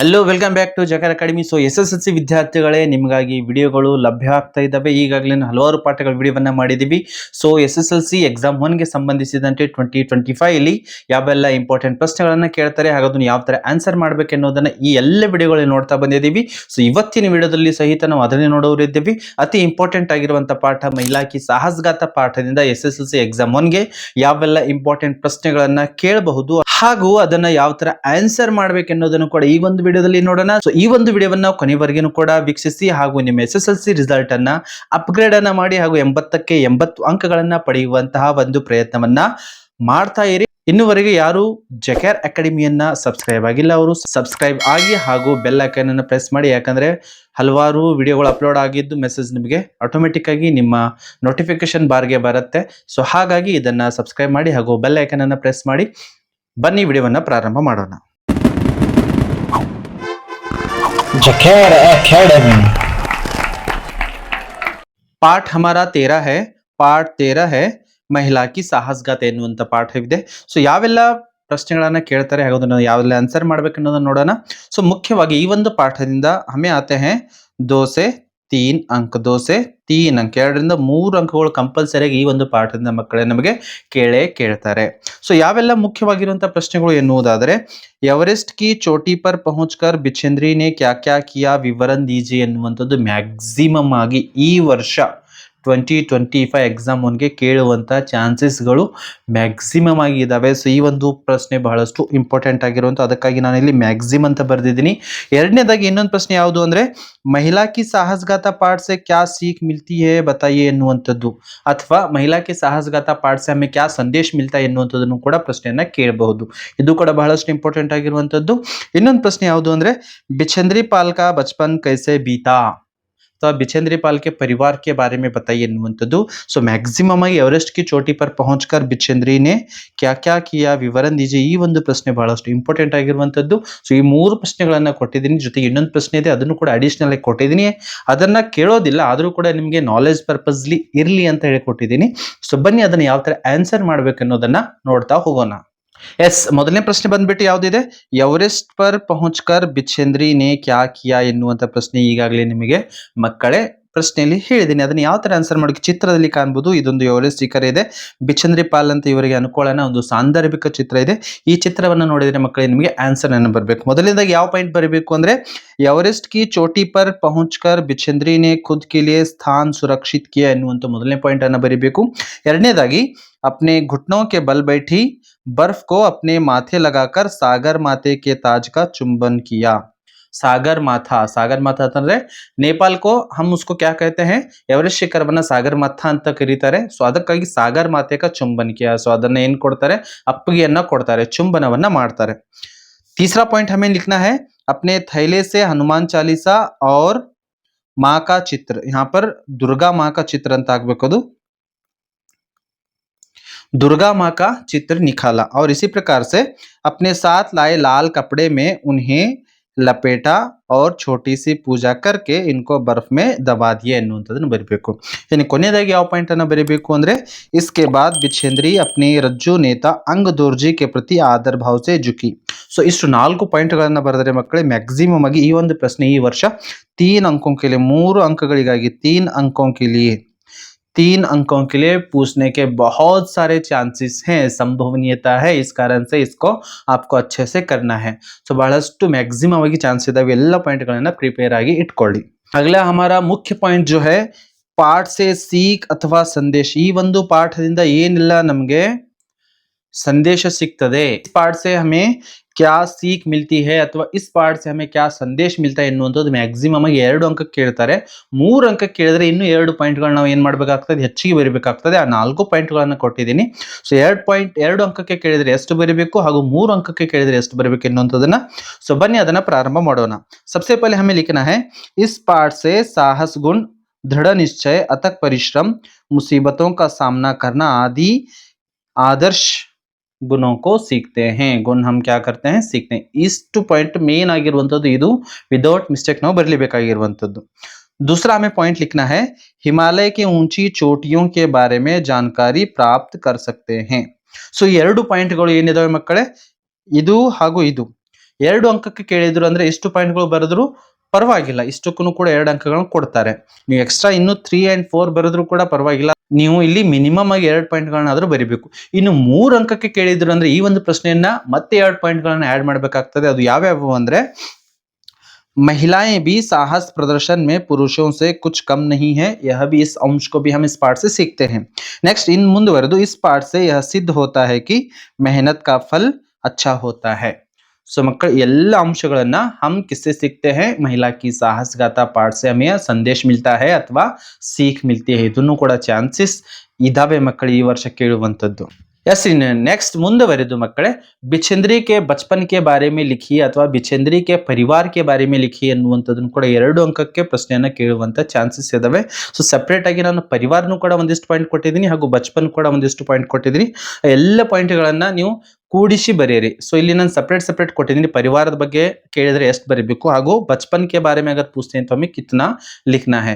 Hello welcome back to ಜಕರ್ academy so S S L C ವಿದ್ಯಾರ್ಥಿಗಳೇ, ನಿಮಗಾಗಿ ವಿಡಿಯೋಗಳು ಲಭ್ಯ ಆಗ್ತಾ ಇದ್ದಾವೆ. ಈಗಾಗಲೇ ಹಲವಾರು ಪಾಠಗಳ ವಿಡಿಯೋವನ್ನು ಮಾಡಿದ್ದೀವಿ. So S S L C exam ಒನ್ಗೆ ಸಂಬಂಧಿಸಿದಂತೆ ಟ್ವೆಂಟಿ ಟ್ವೆಂಟಿ ಫೈವ್ ಅಲ್ಲಿ ಯಾವೆಲ್ಲ ಇಂಪಾರ್ಟೆಂಟ್ ಪ್ರಶ್ನೆಗಳನ್ನು ಕೇಳ್ತಾರೆ ಹಾಗಾದ್ರೆ ಯಾವ ತರ ಆನ್ಸರ್ ಮಾಡಬೇಕು ಅನ್ನೋದನ್ನು ಈ ಎಲ್ಲ ವಿಡಿಯೋಗಳಲ್ಲಿ ನೋಡ್ತಾ ಬಂದಿದ್ದೀವಿ. ಸೊ ಇವತ್ತಿನ ವಿಡಿಯೋದಲ್ಲಿ ಸಹಿತ ನಾವು ಅದನ್ನೇ ನೋಡೋರಿದ್ದೀವಿ ಅತಿ ಇಂಪಾರ್ಟೆಂಟ್ ಆಗಿರುವಂಥ ಪಾಠ ಮಹಿಳಾಕಿ ಸಾಹಸಗಾತ ಪಾಠದಿಂದ S S L C exam ಒನ್ಗೆ ಯಾವೆಲ್ಲ ಇಂಪಾರ್ಟೆಂಟ್ ಪ್ರಶ್ನೆಗಳನ್ನು ಕೇಳಬಹುದು, ಹಾಗೂ ಅದನ್ನ ಯಾವ ತರ ಆನ್ಸರ್ ಮಾಡಬೇಕೆನ್ನೋದನ್ನು ಕೂಡ ಈ ಒಂದು ವಿಡಿಯೋದಲ್ಲಿ ನೋಡೋಣ. ಸೊ ಈ ಒಂದು ವಿಡಿಯೋವನ್ನು ಕೊನೆವರೆಗೂ ಕೂಡ ವೀಕ್ಷಿಸಿ ಹಾಗೂ ನಿಮ್ಮ S S L C result ಅನ್ನ ಅಪ್ಗ್ರೇಡ್ ಅನ್ನ ಮಾಡಿ ಹಾಗೂ ಎಂಬತ್ತಕ್ಕೆ ಎಂಬತ್ತು ಅಂಕಗಳನ್ನ ಪಡೆಯುವಂತಹ ಒಂದು ಪ್ರಯತ್ನವನ್ನ ಮಾಡ್ತಾ ಇರಿ. ಇನ್ನುವರೆಗೆ ಯಾರು ಜಕೇರ್ ಅಕಾಡೆಮಿಯನ್ನ ಸಬ್ಸ್ಕ್ರೈಬ್ ಆಗಿಲ್ಲ ಅವರು ಸಬ್ಸ್ಕ್ರೈಬ್ ಆಗಿ ಹಾಗೂ ಬೆಲ್ ಐಕನ್ ಅನ್ನು ಪ್ರೆಸ್ ಮಾಡಿ. ಯಾಕಂದ್ರೆ ಹಲವಾರು ವಿಡಿಯೋಗಳು ಅಪ್ಲೋಡ್ ಆಗಿದ್ದು ಮೆಸೇಜ್ ನಿಮಗೆ ಆಟೋಮೆಟಿಕ್ ಆಗಿ ನಿಮ್ಮ ನೋಟಿಫಿಕೇಶನ್ ಬಾರ್ಗೆ ಬರುತ್ತೆ. ಸೊ ಹಾಗಾಗಿ ಇದನ್ನ ಸಬ್ಸ್ಕ್ರೈಬ್ ಮಾಡಿ ಹಾಗೂ ಬೆಲ್ ಐಕನ್ ಅನ್ನು ಪ್ರೆಸ್ ಮಾಡಿ. ಬನ್ನಿ, ವಿಡಿಯೋವನ್ನು ಪ್ರಾರಂಭ ಮಾಡೋಣ. जखेर एकेडमी ಪಾಠ ಹಮಾರಾ ತೇರಾ ಹೇ ಪಾಠ ತೇರಾ ಹೇ ಮಹಿಳಾ ಕಿ ಸಾಹಸಗಾತ ಎನ್ನುವಂತ ಪಾಠ ಇದೆ ಸೊ ಯಾವೆಲ್ಲ ಪ್ರಶ್ನೆಗಳನ್ನ ಕೇಳ್ತಾರೆ ಹಾಗೂ ಅದನ್ನ ಯಾವೆಲ್ಲ ಆನ್ಸರ್ ಮಾಡ್ಬೇಕನ್ನೋದನ್ನ ನೋಡೋಣ ಸೊ ಮುಖ್ಯವಾಗಿ ಈ ಒಂದು ಪಾಠದಿಂದ ಹಮೆ ಆತೆ ಹೇ ದೋಸೆ ತೀನ್ ಅಂಕ ದೋಸೆ, ತೀನ್ ಅಂಕ. ಎರಡರಿಂದ ಮೂರು ಅಂಕಗಳು ಕಂಪಲ್ಸರಿಯಾಗಿ ಈ ಒಂದು ಪಾಠದಿಂದ ಮಕ್ಕಳೇ ನಮಗೆ ಕೇಳೇ ಕೇಳ್ತಾರೆ. ಸೊ ಯಾವೆಲ್ಲ ಮುಖ್ಯವಾಗಿರುವಂಥ ಪ್ರಶ್ನೆಗಳು ಎನ್ನುವುದಾದರೆ ಎವರೆಸ್ಟ್ ಕಿ ಚೋಟಿ ಪರ್ ಪಹುಂಚ್ ಕರ್ ಬಿಚೇಂದ್ರಿ ನೆ ಕ್ಯಾ ಕ್ಯಾ ಕಿಯಾ ವಿವರನ್ ದೀಜಿ ಎನ್ನುವಂಥದ್ದು ಮ್ಯಾಕ್ಸಿಮಮ್ ಆಗಿ ಈ ವರ್ಷ ಟ್ವೆಂಟಿ ಟ್ವೆಂಟಿ ಫೈವ್ ಎಕ್ಸಾಮ್ ಒನ್ಗೆ ಕೇಳುವಂಥ ಚಾನ್ಸಸ್ಗಳು ಮ್ಯಾಕ್ಸಿಮಮ್ ಆಗಿದ್ದಾವೆ ಸೊ ಈ ಒಂದು ಪ್ರಶ್ನೆ ಬಹಳಷ್ಟು ಇಂಪಾರ್ಟೆಂಟ್ ಆಗಿರುವಂಥ ಅದಕ್ಕಾಗಿ ನಾನು ಇಲ್ಲಿ ಮ್ಯಾಕ್ಸಿಮ್ ಅಂತ ಬರೆದಿದ್ದೀನಿ. ಎರಡನೇದಾಗಿ ಇನ್ನೊಂದು ಪ್ರಶ್ನೆ ಯಾವುದು ಅಂದರೆ, ಮಹಿಳಾ ಕಿ ಸಾಹಸಗಾತ ಪಾಠ ಸೆ ಕ್ಯಾ ಸೀಖ್ ಮಿಲ್ತಿ ಹೇ ಬತಾಯಿ ಎನ್ನುವಂಥದ್ದು? ಅಥವಾ ಮಹಿಳಾ ಕಿ ಸಾಹಸಗಾತ ಪಾಠ ಸೆ ಕ್ಯಾ ಸಂದೇಶ ಮಿಲ್ತಾ ಎನ್ನುವಂಥದ್ದನ್ನು ಕೂಡ ಪ್ರಶ್ನೆಯನ್ನು ಕೇಳಬಹುದು. ಇದು ಕೂಡ ಬಹಳಷ್ಟು ಇಂಪಾರ್ಟೆಂಟ್ ಆಗಿರುವಂಥದ್ದು. ಇನ್ನೊಂದು ಪ್ರಶ್ನೆ ಯಾವುದು ಅಂದರೆ, ಬಿಚಂದ್ರಿ ಪಾಲ್ಕ ಬಚ್ಪನ್ ಕೈಸೆ ಬೀತಾ? ಅಥವಾ बिछेंद्री पाल के परिवार के बारे में बताइए ಎನ್ನುವಂಥದ್ದು ಸೊ ಮ್ಯಾಕ್ಸಿಮಮ್ ಆಗಿ ಎವರೆಸ್ಟ್ ಕಿ ಚೋಟಿ ಪರ್ ಪಹುಂಚ್ ಕರ್ ಬಿಚೇಂದ್ರಿನೇ ಕ್ಯಾ ಕ್ಯಾ ಕಿಯಾ ವಿವರನ್ ದೀಜೆ ಈ ಒಂದು ಪ್ರಶ್ನೆ ಬಹಳಷ್ಟು ಇಂಪಾರ್ಟೆಂಟ್ ಆಗಿರುವಂಥದ್ದು ಸೊ ಈ ಮೂರು ಪ್ರಶ್ನೆಗಳನ್ನ ಕೊಟ್ಟಿದ್ದೀನಿ ಜೊತೆಗೆ ಇನ್ನೊಂದು ಪ್ರಶ್ನೆ ಇದೆ ಅದನ್ನು ಕೂಡ ಅಡಿಷನಲ್ ಆಗಿ ಕೊಟ್ಟಿದ್ದೀನಿ ಅದನ್ನ ಕೇಳೋದಿಲ್ಲ ಆದರೂ ಕೂಡ ನಿಮಗೆ ನಾಲೆಜ್ ಪರ್ಪಸ್ಲಿ ಇರಲಿ ಅಂತ ಹೇಳಿ ಕೊಟ್ಟಿದ್ದೀನಿ ಸೊ ಬನ್ನಿ ಅದನ್ನ ಯಾವ ತರ ಆನ್ಸರ್ ಮಾಡ್ಬೇಕು ಅನ್ನೋದನ್ನ ನೋಡ್ತಾ ಹೋಗೋಣ ಎಸ್, ಮೊದಲನೇ ಪ್ರಶ್ನೆ ಬಂದ್ಬಿಟ್ಟು ಯಾವ್ದಿದೆ? ಎವರೆಸ್ಟ್ ಪರ್ ಪಹುಚ್ಕರ್ ಬಿಚೇಂದ್ರಿ ನೇ ಕ್ಯಾ ಕಿಯಾ ಎನ್ನುವಂತ ಪ್ರಶ್ನೆ ಈಗಾಗಲೇ ನಿಮಗೆ. ಮಕ್ಕಳೇ ಪ್ರಶ್ನೆಯಲ್ಲಿ ಹೇಳಿದ್ದೀನಿ ಅದನ್ನ ಯಾವ ತರ ಆನ್ಸರ್ ಮಾಡೋಕೆ ಚಿತ್ರದಲ್ಲಿ ಕಾಣ್ಬೋದು ಇದೊಂದು ಎವರೆಸ್ಟ್ ಶಿಖರ ಇದೆ ಬಿಚಂದ್ರಿ ಪಾಲ್ ಅಂತ ಇವರಿಗೆ ಅನುಕೂಲನ ಒಂದು ಸಾಂದರ್ಭಿಕ ಚಿತ್ರ ಇದೆ ಈ ಚಿತ್ರವನ್ನು ನೋಡಿದ್ರೆ ಮಕ್ಕಳಿಗೆ ನಿಮಗೆ ಆನ್ಸರ್ ಅನ್ನು ಬರಬೇಕು ಮೊದಲನೇದಾಗಿ ಯಾವ ಪಾಯಿಂಟ್ ಬರಬೇಕು ಅಂದ್ರೆ ಎವರೆಸ್ಟ್ ಕಿ ಚೋಟಿ ಪರ್ ಪಹುಂಚ್ ಕರ್ ಬಿಚಂದ್ರಿ ನೇ ಖುದ್ ಕೆ ಲಿಯೆ ಸ್ಥಾನ್ ಸುರಕ್ಷಿತ್ ಕಿಯಾ ಎನ್ನುವಂತ ಮೊದಲನೇ ಪಾಯಿಂಟ್ ಅನ್ನ ಬರೀಬೇಕು ಎರಡನೇದಾಗಿ अपने घुटनों के बल बैठी बर्फ को अपने माथे लगाकर सागर माते के ताज का चुंबन किया सागर माथा सागर माथा ಅಂತಂದ್ರೆ ನೇಪಾಲ್ ಕೋ ಹಮ್ ಉಸ್ಕೋ ಕ್ಯಾ ಕಹತೆ ಹೈ ಎವರೆಸ್ಟ್ ಶಿಖರವನ್ನ ಸಾಗರ್ ಮಾಥಾ ಅಂತ ಕರೀತಾರೆ ಸೊ ಅದಕ್ಕಾಗಿ ಸಾಗರ್ ಮಾತೆ ಕಾ ಚುಂಬನ್ ಕಿಯಾ ಸೊ ಅದನ್ನ ಏನ್ ಕೊಡ್ತಾರೆ ಅಪ್ಪಗೆಯನ್ನ ಕೊಡ್ತಾರೆ ಚುಂಬನವನ್ನ ಮಾಡ್ತಾರೆ तीसरा पॉइंट हमें लिखना है अपने थैले से हनुमान चालीसा और माँ का चित्र यहाँ पर दुर्गा माँ का चित्र ಅಂತ ಆಗ್ಬೇಕು ಅದು दुर्गा माँ का चित्र निकाला और इसी प्रकार से अपने साथ लाए लाल कपड़े में उन्हें लपेटा और छोटी सी पूजा करके इनको बर्फ में दबा दिए ಎನ್ನುವಂಥದ್ದನ್ನು ಬರೀಬೇಕು ಇನ್ನು ಕೊನೆಯದಾಗಿ ಯಾವ ಪಾಯಿಂಟ್ ಅನ್ನ ಬರೀಬೇಕು ಅಂದ್ರೆ इसके बाद बिछेंद्री अपनी रज्जु नेता अंग दोर्जी के प्रति आदर भाव से झुकी ಸೊ ಇಷ್ಟು ನಾಲ್ಕು ಪಾಯಿಂಟ್ಗಳನ್ನ ಬರೆದರೆ ಮಕ್ಕಳೇ ಮ್ಯಾಕ್ಸಿಮಮ್ ಆಗಿ ಈ ಒಂದು ಪ್ರಶ್ನೆ ಈ ವರ್ಷ ತೀನ್ ಅಂಕೋं के लिए ಮೂರು ಅಂಕಗಳಿಗಾಗಿ ತೀನ್ अंकों के लिए तीन अंकों के लिए पूछने के बहुत सारे चांसेस हैं संभवनीयता है इस कारण से इसको आपको अच्छे से करना है ಸೊ ಬಹಳಷ್ಟು ಮ್ಯಾಕ್ಸಿಮಮ್ ಆಗಿ ಚಾನ್ಸ್ ಇದಾವೆ ಎಲ್ಲ ಪಾಯಿಂಟ್ಗಳನ್ನ ಪ್ರಿಪೇರ್ ಆಗಿ ಇಟ್ಕೊಳ್ಳಿ ಅಗಲ ಹಮಾರ ಮುಖ್ಯ ಪಾಯಿಂಟ್ ಜೋ ಹೈ ಪಾಠ ಸೆ ಸೀಕ್ ಅಥವಾ ಸಂದೇಶ ಈ ಒಂದು ಪಾಠದಿಂದ ಏನೆಲ್ಲ ನಮಗೆ ಸಂದೇಶ ಸಿಗ್ತದೆ ಪಾಠ ಸೆ ಹಮೆ ಕ್ಯಾ ಸೀಕ್ ಮಿಲ್ತಿ ಹೇ ಅಥವಾ ಇಸ್ ಪಾಠ ಸೆ ಹಮೆ ಕ್ಯಾ ಸಂದೇಶ ಮಿಲ್ತಾ ಎನ್ನುವಂಥದ್ದು ಮ್ಯಾಕ್ಸಿಮಮ್ ಆಗಿ ಎರಡು ಅಂಕ ಕೇಳ್ತಾರೆ ಮೂರು ಅಂಕ ಕೇಳಿದ್ರೆ ಇನ್ನೂ ಎರಡು ಪಾಯಿಂಟ್ಗಳು ನಾವು ಏನು ಮಾಡಬೇಕಾಗ್ತದೆ ಹೆಚ್ಚಿಗೆ ಬರೀಬೇಕಾಗ್ತದೆ ಆ ನಾಲ್ಕು ಪಾಯಿಂಟ್ಗಳನ್ನು ಕೊಟ್ಟಿದ್ದೀನಿ ಸೊ ಎರಡು ಪಾಯಿಂಟ್ ಎರಡು ಅಂಕಕ್ಕೆ ಕೇಳಿದ್ರೆ ಎಷ್ಟು ಬರೀಬೇಕು ಹಾಗೂ ಮೂರು ಅಂಕಕ್ಕೆ ಕೇಳಿದ್ರೆ ಎಷ್ಟು ಬರಬೇಕು ಎನ್ನುವಂಥದ್ದನ್ನ ಸೊ ಬನ್ನಿ ಅದನ್ನ ಪ್ರಾರಂಭ ಮಾಡೋಣ सबसे पहले हमें लिखना है इस पाठ से साहस गुण दृढ़ निश्चय अथक परिश्रम मुसीबतों का सामना करना आदि आदर्श गुणों को सीखते हैं गुण हम क्या करते हैं सीखते हैं ಇಷ್ಟು ಪಾಯಿಂಟ್ ಮೇನ್ ಆಗಿರುವಂಥದ್ದು ಇದು ವಿದೌಟ್ ಮಿಸ್ಟೇಕ್ ನಾವು ಬರಲೇಬೇಕಾಗಿರುವಂಥದ್ದು दूसरा हमें पॉइंट लिखना है हिमालय की ऊंची चोटियों के बारे में जानकारी प्राप्त कर सकते हैं ಸೊ ಈ ಎರಡು ಪಾಯಿಂಟ್ಗಳು ಏನಿದಾವೆ ಮಕ್ಕಳೇ ಇದು ಹಾಗೂ ಇದು ಎರಡು ಅಂಕಕ್ಕೆ ಕೇಳಿದ್ರು ಅಂದ್ರೆ ಇಷ್ಟು ಪಾಯಿಂಟ್ಗಳು ಬರೆದ್ರು ಪರವಾಗಿಲ್ಲ ಇಷ್ಟಕ್ಕೂ ಕೂಡ ಎರಡು ಅಂಕಗಳನ್ನು ಕೊಡ್ತಾರೆ ನೀವು ಎಕ್ಸ್ಟ್ರಾ ಇನ್ನು ತ್ರೀ ಅಂಡ್ ಫೋರ್ ಬರೆದ್ರು ಕೂಡ ಪರವಾಗಿಲ್ಲ ನೀವು ಇಲ್ಲಿ ಮಿನಿಮಮ್ ಆಗಿ ಎರಡು ಪಾಯಿಂಟ್ಗಳನ್ನಾದ್ರೂ ಬರಿಬೇಕು ಇನ್ನು ಮೂರು ಅಂಕಕ್ಕೆ ಕೇಳಿದ್ರು ಅಂದ್ರೆ ಈ ಒಂದು ಪ್ರಶ್ನೆಯನ್ನ ಮತ್ತೆ ಎರಡು ಪಾಯಿಂಟ್ಗಳನ್ನ ಆಡ್ ಮಾಡಬೇಕಾಗ್ತದೆ ಅದು ಯಾವ್ಯಾವು ಅಂದ್ರೆ महिलाएं भी साहस प्रदर्शन में पुरुषों से कुछ कम नहीं है यह भी इस अंश को भी हम इस पाठ से सीखते हैं नेक्स्ट इन ಮುಂದುವರೆದು इस पाठ से यह सिद्ध होता है कि मेहनत का फल अच्छा होता है ಸೊ ಮಕ್ಕಳ ಎಲ್ಲ ಅಂಶಗಳನ್ನ हम किससे सीखते हैं महिला की साहसगाथा पाठ से हमें ಸಂದೇಶ मिलता है ಅಥವಾ सीख मिलती है ಇದನ್ನು ಕೂಡ ಚಾನ್ಸಸ್ ಇದಾವೆ ಮಕ್ಕಳು ಈ ವರ್ಷ ಕೇಳುವಂತದ್ದು ಎಸ್ ಇನ್ ನೆಕ್ಸ್ಟ್ ಮುಂದುವರೆದು ಮಕ್ಕಳೇ ಬಿಚಂದ್ರಿ ಕೆ ಬಚಪನ್ ಕೆ ಬಾರೆ ಮೇ ಲಿಖಿ ಅಥವಾ ಬಿಚಂದ್ರಿ ಕೆ ಪರಿವಾರ ಕೆ ಬಾರೆ ಮೇ ಲಿಖಿ ಅನ್ನುವಂಥದ್ದನ್ನು ಕೂಡ ಎರಡು ಅಂಕಕ್ಕೆ ಪ್ರಶ್ನೆಯನ್ನ ಕೇಳುವಂತ ಚಾನ್ಸಸ್ ಇದಾವೆ ಸೊ ಸೆಪರೇಟ್ ಆಗಿ ನಾನು ಪರಿವಾರನೂ ಕೂಡ ಒಂದಿಷ್ಟು ಪಾಯಿಂಟ್ ಕೊಟ್ಟಿದ್ದೀನಿ ಹಾಗೂ ಬಚಪನ್ ಕೂಡ ಒಂದಿಷ್ಟು ಪಾಯಿಂಟ್ ಕೊಟ್ಟಿದ್ದೀನಿ ಆ ಎಲ್ಲ ಪಾಯಿಂಟ್ಗಳನ್ನ ನೀವು कूड़ी बरियरी सो इले नान सप्रेट सप्रेट को परवार बेहे कैदे बरू बचपन के बारे में पूछते हैं तो कितना लिखना है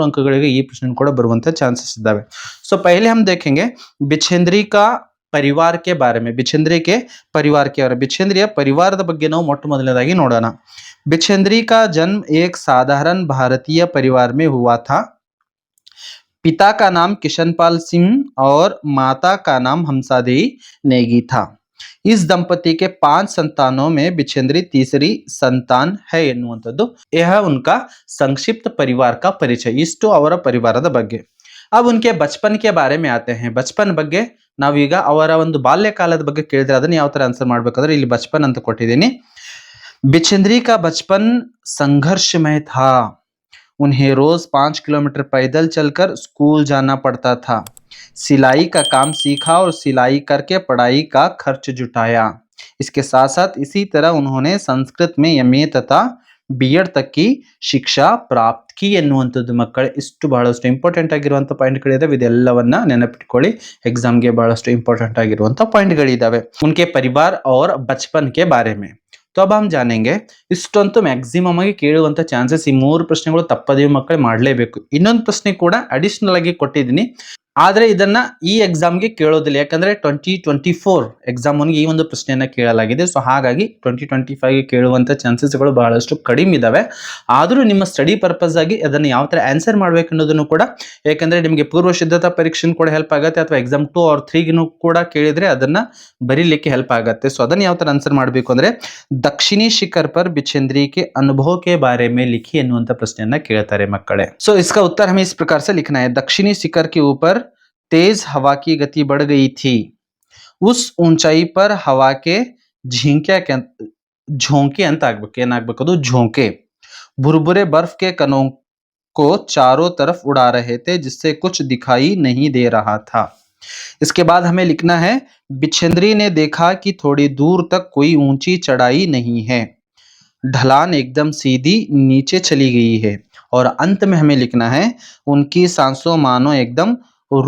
अंक प्रश्न कहते चांसेस सो पहले हम देखेंगे बिछेन्द्री का परिवार के बारे में बिछेन्द्री के परिवार के बारे बिछेन्द्रिया परिवार बेहे ना मोट मोदी नोड़ बिछेन्द्री का जन्म एक साधारण भारतीय परिवार में हुआ था पिता का नाम किशनपाल सिंह और माता का नाम हमसादेई नेगी था इस दंपति के पांच संतानों में बिछेंद्री तीसरी संतान है ಎನ್ನುವಂಥದ್ದು यह उनका संक्षिप्त परिवार का परिचय ಇಷ್ಟು ಅವರ ಪರಿವಾರದ ಬಗ್ಗೆ अब उनके बचपन के बारे में आते हैं ಬಚಪನ್ ಬಗ್ಗೆ ನಾವೀಗ ಅವರ ಒಂದು ಬಾಲ್ಯಕಾಲದ ಬಗ್ಗೆ ಕೇಳಿದ್ರೆ ಅದನ್ನ ಯಾವ ತರ ಆನ್ಸರ್ ಮಾಡ್ಬೇಕಾದ್ರೆ ಇಲ್ಲಿ ಬಚಪನ್ ಅಂತ ಕೊಟ್ಟಿದ್ದೀನಿ बिछंद्री का बचपन संघर्षमय था उन्हें रोज पांच किलोमीटर पैदल चलकर स्कूल जाना पड़ता था सिलाई का काम सीखा और सिलाई करके पढ़ाई का खर्च जुटाया इसके साथ साथ इसी तरह उन्होंने संस्कृत में एम तथा ಬಿ ಎಡ್ ತಕ್ಕಿ ಶಿಕ್ಷಾ ಪ್ರಾಪ್ತಿ ಎನ್ನುವಂಥದ್ದು ಮಕ್ಕಳ ಇಷ್ಟು ಬಹಳಷ್ಟು ಇಂಪಾರ್ಟೆಂಟ್ ಆಗಿರುವಂಥ ಪಾಯಿಂಟ್ಗಳಿದಾವೆ ಇದೆಲ್ಲವನ್ನ ನೆನಪಿಟ್ಕೊಳ್ಳಿ ಎಕ್ಸಾಮ್ಗೆ ಬಹಳಷ್ಟು ಇಂಪಾರ್ಟೆಂಟ್ ಆಗಿರುವಂಥ ಪಾಯಿಂಟ್ಗಳಿದಾವೆ ಉನ್ಕೆ ಪರಿವಾರ್ और बचपन के बारे में तो अब हम जानेंगे ಇಷ್ಟಂತೂ ಮ್ಯಾಕ್ಸಿಮಮ್ ಆಗಿ ಕೇಳುವಂತ ಚಾನ್ಸಸ್ ಈ ಮೂರು ಪ್ರಶ್ನೆಗಳು ತಪ್ಪದೇ ಮಕ್ಕಳು ಮಾಡಲೇಬೇಕು ಇನ್ನೊಂದು ಪ್ರಶ್ನೆ ಕೂಡ ಅಡಿಷನಲ್ ಆಗಿ ಕೊಟ್ಟಿದ್ದೀನಿ ಆದರೆ ಇದನ್ನ ಈ ಎಕ್ಸಾಮ್ಗೆ ಕೇಳೋದಿಲ್ಲ. ಯಾಕಂದ್ರೆ ಟ್ವೆಂಟಿ ಟ್ವೆಂಟಿ ಫೋರ್ ಎಕ್ಸಾಮ್ ಈ ಒಂದು ಪ್ರಶ್ನೆಯನ್ನ ಕೇಳಲಾಗಿದೆ. ಸೊ ಹಾಗಾಗಿ ಟ್ವೆಂಟಿ ಟ್ವೆಂಟಿ ಫೈವ್ಗೆ ಕೇಳುವಂಥ ಚಾನ್ಸಸ್ಗಳು ಬಹಳಷ್ಟು ಕಡಿಮೆ ಇದಾವೆ. ಆದರೂ ನಿಮ್ಮ ಸ್ಟಡಿ ಪರ್ಪಸ್ ಆಗಿ ಅದನ್ನು ಯಾವ ಥರ ಆನ್ಸರ್ ಮಾಡ್ಬೇಕು ಅನ್ನೋದನ್ನು ಕೂಡ, ಯಾಕಂದ್ರೆ ನಿಮಗೆ ಪೂರ್ವ ಸಿದ್ಧತಾ ಪರೀಕ್ಷೆ ಕೂಡ ಹೆಲ್ಪ್ ಆಗುತ್ತೆ, ಅಥವಾ ಎಕ್ಸಾಮ್ ಟು ಆರ್ ತ್ರೀಗೂ ಕೂಡ ಕೇಳಿದ್ರೆ ಅದನ್ನ ಬರೀಲಿಕ್ಕೆ ಹೆಲ್ಪ್ ಆಗುತ್ತೆ. ಸೊ ಅದನ್ನು ಯಾವ ಥರ ಆನ್ಸರ್ ಮಾಡಬೇಕು ಅಂದ್ರೆ, ದಕ್ಷಿಣಿ ಶಿಖರ್ ಪರ್ ಬಿಚಂದ್ರಿಕೆ ಅನುಭವಕ್ಕೆ ಬಾರೆ ಮೇಲೆ ಲಿಖಿ ಎನ್ನುವಂಥ ಪ್ರಶ್ನೆಯನ್ನ ಕೇಳ್ತಾರೆ ಮಕ್ಕಳೇ. ಸೊ ಇಸ್ಕಾ ಉತ್ತರ ಹಮೇಸ್ ಪ್ರಕಾರ ಸಹ ಲಿಖನಾ ದಕ್ಷಿಣಿ ಶಿಖರ್ ಕೆ ಊಪರ್ तेज हवा की गति बढ़ गई थी। उस ऊंचाई पर हवा के झींक्या के झोंके अंत के नागबकदू झोंके। भुरभुरे बर्फ़ के कनों को चारों तरफ़ उड़ा रहे थे, जिससे कुछ दिखाई नहीं दे रहा था। इसके बाद हमें लिखना है, बिछेंद्री ने देखा कि थोड़ी दूर तक कोई ऊँची चढ़ाई नहीं है। ढलान एकदम सीधी नीचे चली गई है। और अंत में हमें लिखना है, उनकी सांसों मानो एकदम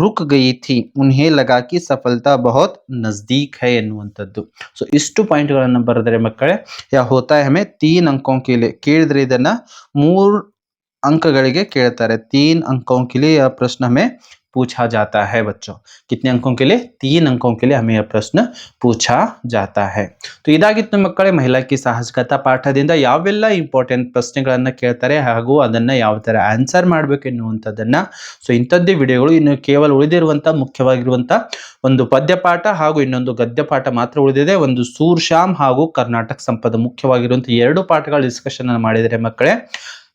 रुक ಗೈತಿ ಥಿ, ಉನ್ಹೆ ಲಗಾ ಕಿ ಸಫಲತಾ ಬಹುತ್ ನಜದೀಕ್ ಹೈ ಎನ್ನುವಂಥದ್ದು ಸೊ ಇಷ್ಟು ಪಾಯಿಂಟ್ಗಳನ್ನು ಬರೆದರೆ ಮಕ್ಕಳೇ, ಯಾ ಹೋತಾ ಹಮೆ ತೀನ್ ಅಂಕೋ ಕಿಲೆ ಕೇಳಿದ್ರೆ ಇದನ್ನು ಮೂರು ಅಂಕಗಳಿಗೆ ಕೇಳ್ತಾರೆ. ತೀನ್ ಅಂಕೋ ಕಿಲೆ ಯಾ ಪ್ರಶ್ನ ಹಮೆ पूछा जाता है बच्चों कितने अंकों के लिए तीन अंकों के लिए हमें यह प्रश्न पूछा जाता है तो ಇದಾಗಿತ್ತು ಮಕ್ಕಳೇ ಮಹಿಳಾ ಕಿ ಸಾಹಸಗತ ಪಾಠದಿಂದ ಯಾವೆಲ್ಲ ಇಂಪಾರ್ಟೆಂಟ್ ಪ್ರಶ್ನೆಗಳನ್ನ ಕೇಳ್ತಾರೆ ಹಾಗೂ ಅದನ್ನ ಯಾವ ತರ ಆನ್ಸರ್ ಮಾಡ್ಬೇಕು ಎನ್ನುವಂಥದ್ದನ್ನ ಸೊ ಇಂಥದ್ದೇ ವಿಡಿಯೋಗಳು ಇನ್ನು ಕೇವಲ ಉಳಿದಿರುವಂತ ಮುಖ್ಯವಾಗಿರುವಂತ ಒಂದು ಪದ್ಯಪಾಠ ಹಾಗೂ ಇನ್ನೊಂದು ಗದ್ಯಪಾಠ ಮಾತ್ರ ಉಳಿದಿದೆ ಒಂದು ಸೂರ್ಶ್ಯಾಮ್ ಹಾಗೂ ಕರ್ನಾಟಕ ಸಂಪದ ಮುಖ್ಯವಾಗಿರುವಂತ ಎರಡು ಪಾಠಗಳ ಡಿಸ್ಕಷನ್ ಅನ್ನು ಮಾಡಿದರೆ ಮಕ್ಕಳೇ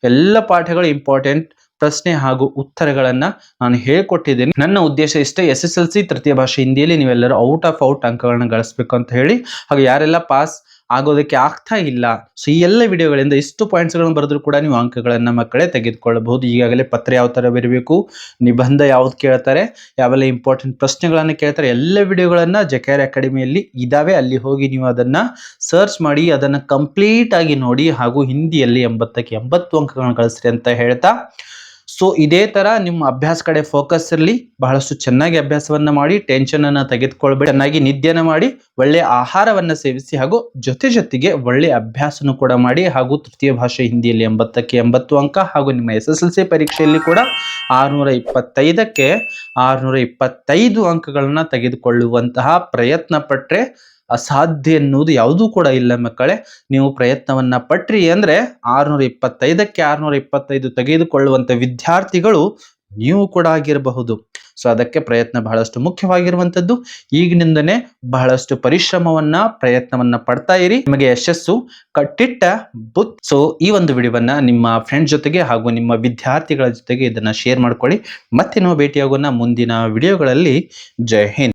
ಎಲ್ಲ ಪಾಠಗಳು ಇಂಪಾರ್ಟೆಂಟ್ ಪ್ರಶ್ನೆ ಹಾಗೂ ಉತ್ತರಗಳನ್ನು ನಾನು ಹೇಳ್ಕೊಟ್ಟಿದ್ದೀನಿ. ನನ್ನ ಉದ್ದೇಶ ಇಷ್ಟೇ, ಎಸ್ ಎಸ್ ಎಲ್ ಸಿ ತೃತೀಯ ಭಾಷೆ ಹಿಂದಿಯಲ್ಲಿ ನೀವೆಲ್ಲರೂ ಔಟ್ ಆಫ್ ಔಟ್ ಅಂಕಗಳನ್ನು ಗಳಿಸ್ಬೇಕು ಅಂತ ಹೇಳಿ, ಹಾಗೂ ಯಾರೆಲ್ಲ ಪಾಸ್ ಆಗೋದಕ್ಕೆ ಆಗ್ತಾ ಇಲ್ಲ. ಸೊ ಈ ಎಲ್ಲ ವಿಡಿಯೋಗಳಿಂದ ಇಷ್ಟು ಪಾಯಿಂಟ್ಸ್ಗಳನ್ನು ಬರೆದ್ರೂ ಕೂಡ ನೀವು ಅಂಕಗಳನ್ನು ಮಕ್ಕಳೇ ತೆಗೆದುಕೊಳ್ಳಬಹುದು. ಈಗಾಗಲೇ ಪತ್ರ ಯಾವ ತರ ಬರಬೇಕು, ನಿಬಂಧ ಯಾವ್ದು ಕೇಳ್ತಾರೆ, ಯಾವೆಲ್ಲ ಇಂಪಾರ್ಟೆಂಟ್ ಪ್ರಶ್ನೆಗಳನ್ನು ಕೇಳ್ತಾರೆ, ಎಲ್ಲ ವಿಡಿಯೋಗಳನ್ನು ಜಕೆಆರ್ ಅಕಾಡೆಮಿಯಲ್ಲಿ ಇದಾವೆ. ಅಲ್ಲಿ ಹೋಗಿ ನೀವು ಅದನ್ನ ಸರ್ಚ್ ಮಾಡಿ, ಅದನ್ನ ಕಂಪ್ಲೀಟ್ ಆಗಿ ನೋಡಿ ಹಾಗೂ ಹಿಂದಿಯಲ್ಲಿ ಎಂಬತ್ತಕ್ಕೆ ಎಂಬತ್ತು ಅಂಕಗಳನ್ನು ಗಳಿಸ್ರಿ ಅಂತ ಹೇಳ್ತಾ ಸೊ ಇದೇ ತರ ನಿಮ್ಮ ಅಭ್ಯಾಸ ಕಡೆ ಫೋಕಸ್ ಇರಲಿ, ಬಹಳಷ್ಟು ಚೆನ್ನಾಗಿ ಅಭ್ಯಾಸವನ್ನ ಮಾಡಿ ಟೆನ್ಷನ್ ಅನ್ನ ತೆಗೆದುಕೊಳ್ಬೇಡಿ. ಚೆನ್ನಾಗಿ ನಿದ್ಯನ ಮಾಡಿ, ಒಳ್ಳೆ ಆಹಾರವನ್ನ ಸೇವಿಸಿ ಹಾಗೂ ಜೊತೆ ಜೊತೆಗೆ ಒಳ್ಳೆ ಅಭ್ಯಾಸನೂ ಕೂಡ ಮಾಡಿ ಹಾಗೂ ತೃತೀಯ ಭಾಷೆ ಹಿಂದಿಯಲ್ಲಿ ಎಂಬತ್ತಕ್ಕೆ ಎಂಬತ್ತು ಅಂಕ ಹಾಗೂ ನಿಮ್ಮ ಎಸ್ ಎಸ್ ಎಲ್ ಸಿ ಪರೀಕ್ಷೆಯಲ್ಲಿ ಕೂಡ ಆರುನೂರ ಇಪ್ಪತ್ತೈದಕ್ಕೆ ಆರುನೂರ ಇಪ್ಪತ್ತೈದು ಅಂಕಗಳನ್ನ ತೆಗೆದುಕೊಳ್ಳುವಂತಹ ಪ್ರಯತ್ನ ಪಟ್ರೆ ಅಸಾಧ್ಯ ಎನ್ನುವುದು ಯಾವುದೂ ಕೂಡ ಇಲ್ಲ ಮಕ್ಕಳೇ. ನೀವು ಪ್ರಯತ್ನವನ್ನ ಪಟ್ರಿ ಅಂದ್ರೆ ಆರ್ನೂರ ಇಪ್ಪತ್ತೈದಕ್ಕೆ ಆರ್ನೂರ ಇಪ್ಪತ್ತೈದು ತೆಗೆದುಕೊಳ್ಳುವಂತ ವಿದ್ಯಾರ್ಥಿಗಳು ನೀವು ಕೂಡ ಆಗಿರಬಹುದು. ಸೊ ಅದಕ್ಕೆ ಪ್ರಯತ್ನ ಬಹಳಷ್ಟು ಮುಖ್ಯವಾಗಿರುವಂಥದ್ದು. ಈಗಿನಿಂದನೇ ಬಹಳಷ್ಟು ಪರಿಶ್ರಮವನ್ನ, ಪ್ರಯತ್ನವನ್ನ ಪಡ್ತಾ ಇರಿ. ನಿಮಗೆ ಯಶಸ್ಸು, ಕಟ್ಟಿಟ್ಟ ಬುತ್. ಸೊ ಈ ಒಂದು ವಿಡಿಯೋವನ್ನ ನಿಮ್ಮ ಫ್ರೆಂಡ್ ಜೊತೆಗೆ ಹಾಗೂ ನಿಮ್ಮ ವಿದ್ಯಾರ್ಥಿಗಳ ಜೊತೆಗೆ ಇದನ್ನ ಶೇರ್ ಮಾಡ್ಕೊಳ್ಳಿ. ಮತ್ತೆ ನಾವು ಭೇಟಿಯಾಗೋಣ ಮುಂದಿನ ವಿಡಿಯೋಗಳಲ್ಲಿ. ಜೈ ಹಿಂದ್.